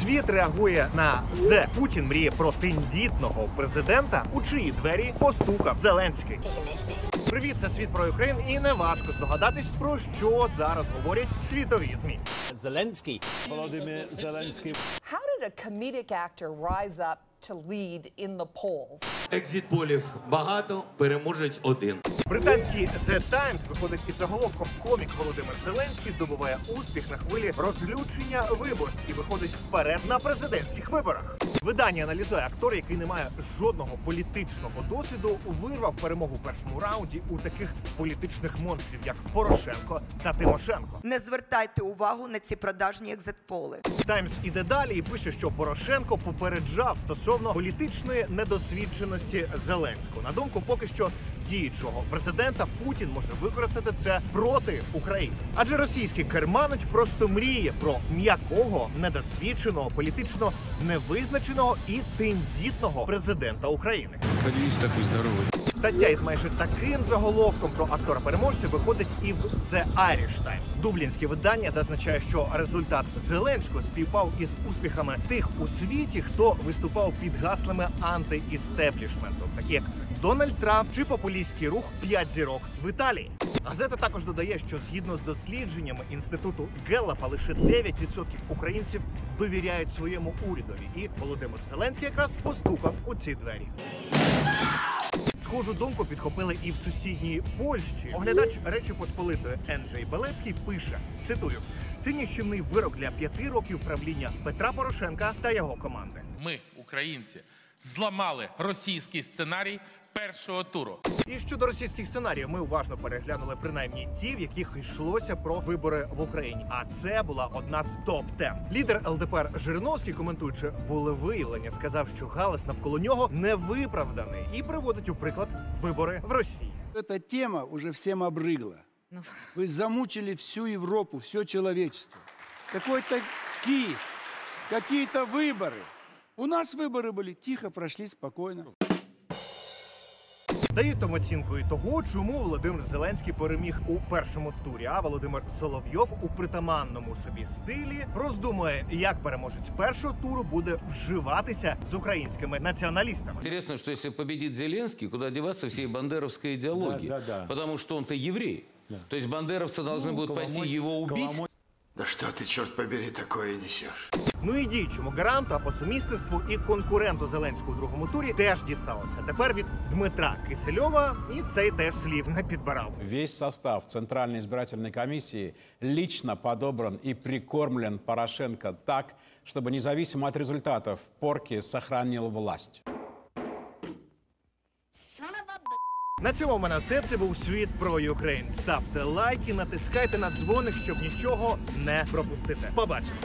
Світ реагує на «Зе». Путін мріє про тендітного президента, у чиї двері постукав Зеленський. Привіт, це світ про Україн, і не важко здогадатись, про що зараз говорять світові змі. Зеленський Володимир Зеленський. How did a comedic actor rise up to lead in the polls? Екзит-полів багато, переможець один. Британський The Times виходить із заголовком комік Володимир Зеленський здобуває успіх на хвилі розлючення виборців і виходить вперед на президентських виборах. Видання аналізує актор, який не має жодного політичного досвіду, вирвав перемогу в першому раунді у таких політичних монстрів, як Порошенко та Тимошенко. Не звертайте увагу на ці продажні екзитполи. Таймс іде далі і пише, що Порошенко попереджав стосовно політичної недосвідченості Зеленського. На думку поки що діючого президента Путін може використати це проти України. Адже російський керманич просто мріє про м'якого, недосвідченого, політично невизначеного і тендітного президента України. Подивись, такой здоровый. Стаття із майже таким заголовком про актора переможця виходить і в The Irish Times. Дублінське видання зазначає, що результат Зеленського співпав із успіхами тих у світі, хто виступав під гаслами анти-істеблішменту, такі як Дональд Трамп чи популістський рух «П'ять зірок в Італії. Газета також додає, що згідно з дослідженнями інституту Геллапа, лише 9% українців довіряють своєму урядові, і Володимир Зеленський якраз постукав у ці двері. Схожу думку підхопили і в сусідній Польщі. Оглядач Речі Посполитої Енджей Белецький пише: цитую: це вирок для п'яти років правління Петра Порошенка та його команди. Ми, українці, зламали російський сценарій першого туру. І щодо російських сценаріїв, ми уважно переглянули принаймні ті, в яких йшлося про вибори в Україні. А це була одна з топ 10 Лідер ЛДПР Жириновський, коментуючи волевиявлення, сказав, що галас навколо нього невиправданий і приводить у приклад вибори в Росії. Эта тема уже всем обрыгла. Вы замучили всю Европу, все человечество. Какой-то Киев, какие-то выборы. У нас выборы были тихо, прошли спокойно. Дають там оцінку і того, чому Володимир Зеленський переміг у першому турі. А Володимир Соловйов у притаманному собі стилі роздумує, як переможець першого туру буде вживатися з українськими націоналістами. Интересно, что если победит Зеленский, куда деваться всей бандеровской идеологии? Да, да, да. Потому что он-то еврей. То есть бандеровцы должны будут пойти его убить? Да что ты, черт побери, такое несешь? Ну і діючому гаранту, а по сумісництву і конкуренту Зеленського у другому турі теж дісталося. Тепер від Дмитра Кисельова і цей теж слів не підбирав. Весь состав Центральной избирательной комиссии лично подобран и прикормлен Порошенко так, чтобы независимо от результатов порки сохранил власть. На цьому в мене все. Це був світ про Україн. Ставте лайки, натискайте на дзвоник, щоб нічого не пропустити. Побачимо.